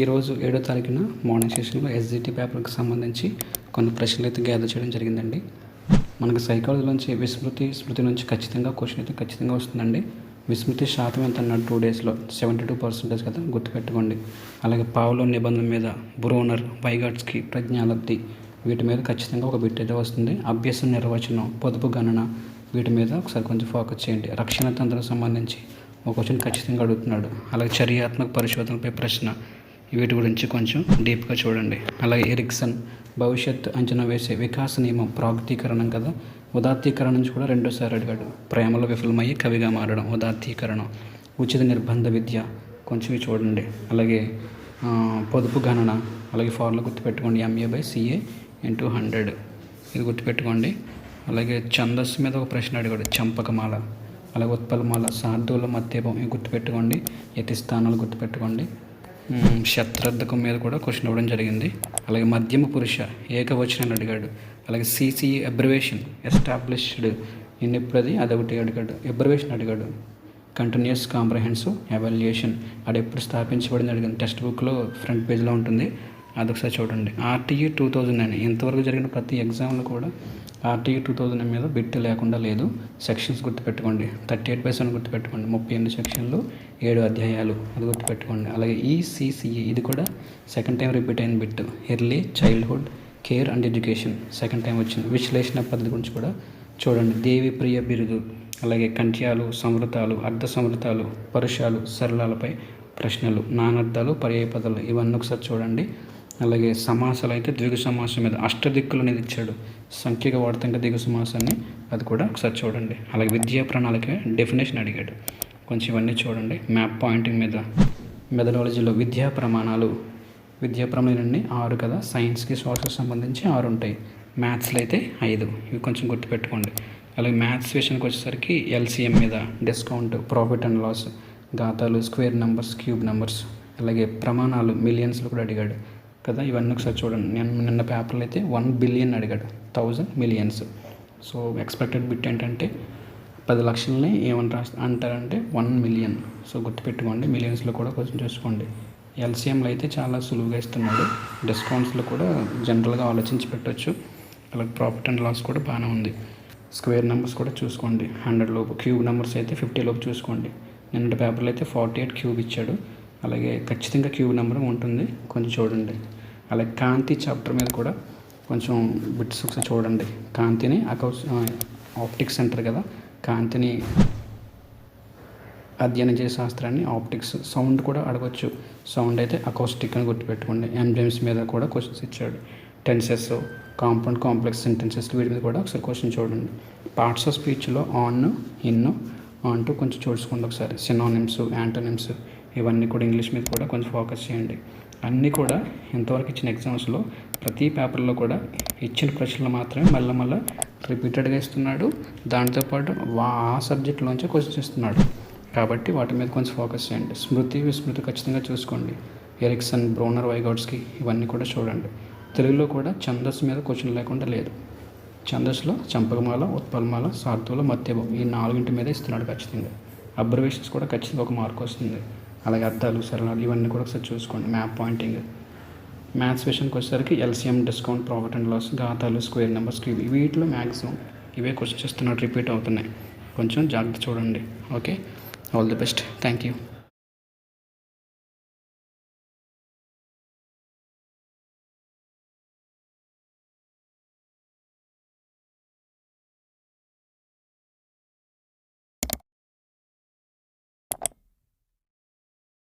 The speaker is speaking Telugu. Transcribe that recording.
ఈరోజు ఏడో తారీఖున మార్నింగ్ సెషన్లో ఎస్జిటి పేపర్కి సంబంధించి కొన్ని ప్రశ్నలు అయితే గ్యాదర్ చేయడం జరిగిందండి. మనకు సైకాలజీలోంచి విస్మృతి స్మృతి నుంచి ఖచ్చితంగా క్వశ్చన్ అయితే ఖచ్చితంగా వస్తుందండి. విస్మృతి శాతం ఎంత అన్నాడు టూ డేస్లో సెవెంటీ టూ పర్సెంటేజ్ కదా గుర్తుపెట్టుకోండి. అలాగే పావులో నిబంధన మీద బ్రోనర్ వైగాట్స్కి ప్రజ్ఞాలబ్ధి వీటి మీద ఖచ్చితంగా ఒక బిట్ అయితే వస్తుంది. అభ్యసన నిర్వచనం పొదుపు గణన వీటి మీద ఒకసారి కొంచెం ఫోకస్ చేయండి. రక్షణ తంత్రం సంబంధించి ఒక క్వశ్చన్ ఖచ్చితంగా అడుగుతున్నాడు. అలాగే చర్యాత్మక పరిశోధనపై ప్రశ్న వీటి గురించి కొంచెం డీప్గా చూడండి. అలాగే ఎరిక్సన్ భవిష్యత్ అంచనా వేసే వికాస నియమం ప్రాగతీకరణం కదా? ఉదాత్తీకరణ నుంచి కూడా రెండోసారి అడిగాడు. ప్రేమలో విఫలమయ్యి కవిగా మారడం ఉదాత్తీకరణం. ఉచిత నిర్బంధ విద్య కొంచెం చూడండి. అలాగే పొదుపు గణన అలాగే ఫార్ములా గుర్తుపెట్టుకోండి. MA by CA into hundred ఇది గుర్తుపెట్టుకోండి. అలాగే ఛందస్సు మీద ఒక ప్రశ్న అడిగాడు. చంపకమాల అలాగే ఉత్పలమాల సార్థువుల మధ్యభం ఇవి గుర్తుపెట్టుకోండి. యతి స్థానాలు గుర్తుపెట్టుకోండి. శత్రద్ధకం మీద కూడా క్వశ్చన్ ఇవ్వడం జరిగింది. అలాగే మధ్యమ పురుష ఏకవచనాన్ని అడిగాడు. అలాగే సీసీ అబ్రివేషన్ ఎస్టాబ్లిష్డ్ ఇన్ ఎప్పుడది అదొకటి అడిగాడు. అబ్రివేషన్ అడిగాడు. కంటిన్యూస్ కాంప్రహెన్సివ్ ఎవాల్యుయేషన్ అది ఎప్పుడు స్థాపించబడింది అడిగింది. టెక్స్ట్ బుక్లో ఫ్రంట్ పేజ్లో ఉంటుంది. అదొకసారి చూడండి. RTE two thousand nine. ఇంతవరకు జరిగిన ప్రతి ఎగ్జామ్లో కూడా ఆర్టీఈ టూ థౌజండ్ మీద బిట్ లేకుండా లేదు. సెక్షన్స్ గుర్తుపెట్టుకోండి. థర్టీ ఎయిట్ బై గుర్తుపెట్టుకోండి. ముప్పై ఎనిమిది సెక్షన్లు ఏడు అధ్యాయాలు అది గుర్తుపెట్టుకోండి. అలాగే ఈసీసీఈ ఇది కూడా సెకండ్ టైం రిపీట్ అయిన bit early childhood care and education second time వచ్చింది. విశ్లేషణ పద్ధతి గురించి కూడా చూడండి. దేవి ప్రియ బిరుదు అలాగే కంఠ్యాలు సమృతాలు అర్ధ సమృతాలు పరుషాలు సరళాలపై ప్రశ్నలు నానర్థాలు పర్యాయ పదాలు ఇవన్నీ ఒకసారి చూడండి. అలాగే సమాసాలు అయితే ద్విగు సమాసం మీద అష్టదిక్కులు అనేది ఇచ్చాడు. సంఖ్యగా వాడతాం కదా దిగు సమాసాన్ని అది కూడా ఒకసారి చూడండి. అలాగే విద్యా ప్రణాళిక డెఫినేషన్ అడిగాడు. కొంచెం ఇవన్నీ చూడండి. మ్యాప్ పాయింటింగ్ మీద మెథడాలజీలో విద్యా ప్రమాణాలు. విద్యా ప్రమాణాలన్నీ ఆరు కదా? సైన్స్కి సోషల్ సంబంధించి ఆరు ఉంటాయి. మ్యాథ్స్లో అయితే ఐదు. ఇవి కొంచెం గుర్తుపెట్టుకోండి. అలాగే మ్యాథ్స్ విషయానికి వచ్చేసరికి ఎల్సిఎం మీద డిస్కౌంట్ ప్రాఫిట్ అండ్ లాస్ గాతాలు స్క్వేర్ నెంబర్స్ క్యూబ్ నెంబర్స్ అలాగే ప్రమాణాలు మిలియన్స్లో కూడా అడిగాడు. కదా ఇవన్నీ ఒకసారి చూడండి. నేను నిన్న పేపర్లో అయితే వన్ బిలియన్ అడిగాడు. Thousand millions so expected bit ఏంటంటే పది లక్షలని ఏమని రాస్తా అంటారంటే వన్ మిలియన్ సో గుర్తుపెట్టుకోండి మిలియన్స్లో కూడా కొంచెం చూసుకోండి. ఎల్సీఎంలు అయితే చాలా సులువుగా ఇస్తున్నాడు. డిస్కౌంట్స్లో కూడా జనరల్గా ఆలోచించి పెట్టవచ్చు అలాగే ప్రాఫిట్ అండ్ లాస్ కూడా బాగానే ఉంది. స్క్వేర్ నెంబర్స్ కూడా చూసుకోండి. హండ్రెడ్ లోపు క్యూబ్ నెంబర్స్ అయితే ఫిఫ్టీ లోపు చూసుకోండి. నిన్నటి పేపర్లో అయితే ఫార్టీ ఎయిట్ క్యూబ్ ఇచ్చాడు. అలాగే ఖచ్చితంగా క్యూబ్ నెంబర్ ఉంటుంది. కొంచెం చూడండి. అలాగే కాంతి చాప్టర్ మీద కూడా కొంచెం బిట్స్ ఒకసారి చూడండి. కాంతిని అకౌస్ ఆప్టిక్స్ సెంటర్ కదా. కాంతిని అధ్యయనం చేసే శాస్త్రాన్ని ఆప్టిక్స్ సౌండ్ కూడా అడగవచ్చు సౌండ్ అయితే అకౌస్టిక్ అని గుర్తుపెట్టుకోండి. ఎంజైమ్స్ మీద కూడా క్వశ్చన్స్ ఇచ్చాడు. టెన్సెస్ కాంపౌండ్ కాంప్లెక్స్ సెంటెన్సెస్ వీటి మీద కూడా ఒకసారి క్వశ్చన్ చూడండి. పార్ట్స్ ఆఫ్ స్పీచ్లో ఆన్ ఇన్ అంటూ కొంచెం చూసుకోండి ఒకసారి. సినానిమ్స్ యాంటోనిమ్స్ ఇవన్నీ కూడా ఇంగ్లీష్ మీద కూడా కొంచెం ఫోకస్ చేయండి. అన్నీ కూడా ఇంతవరకు ఇచ్చిన ఎగ్జామ్స్లో ప్రతి పేపర్లో కూడా ఇచ్చిన ప్రశ్నలు మాత్రమే మళ్ళీ మళ్ళీ రిపీటెడ్గా ఇస్తున్నాడు. దాంతోపాటు వా ఆ సబ్జెక్ట్లోంచే క్వశ్చన్స్ ఇస్తున్నాడు. కాబట్టి వాటి మీద కొంచెం ఫోకస్ చేయండి. స్మృతి విస్మృతి ఖచ్చితంగా చూసుకోండి. ఎరిక్సన్ బ్రోనర్ వైగౌట్స్కి ఇవన్నీ కూడా చూడండి. తెలుగులో కూడా ఛందస్సు మీద క్వశ్చన్ లేకుండా లేదు. ఛందస్సులో చంపకమాల ఉత్పలమాల సార్థుల మత్యభం ఈ నాలుగింటి మీద ఇస్తున్నాడు ఖచ్చితంగా. అబ్జర్వేషన్స్ కూడా ఖచ్చితంగా ఒక మార్క్ వస్తుంది. అలాగే అర్థాలు సరళాలు ఇవన్నీ కూడా ఒకసారి చూసుకోండి. Map pointing. మ్యాథ్స్ విషయానికి వచ్చేసరికి LCM discount profit and loss గాథాలు square numbers ఇవి వీటిలో మ్యాక్సిమం ఇవే క్వశ్చన్స్ ఇస్తున్నట్టు రిపీట్ అవుతున్నాయి. కొంచెం జాగ్రత్త చూడండి. Okay? All the best. Thank you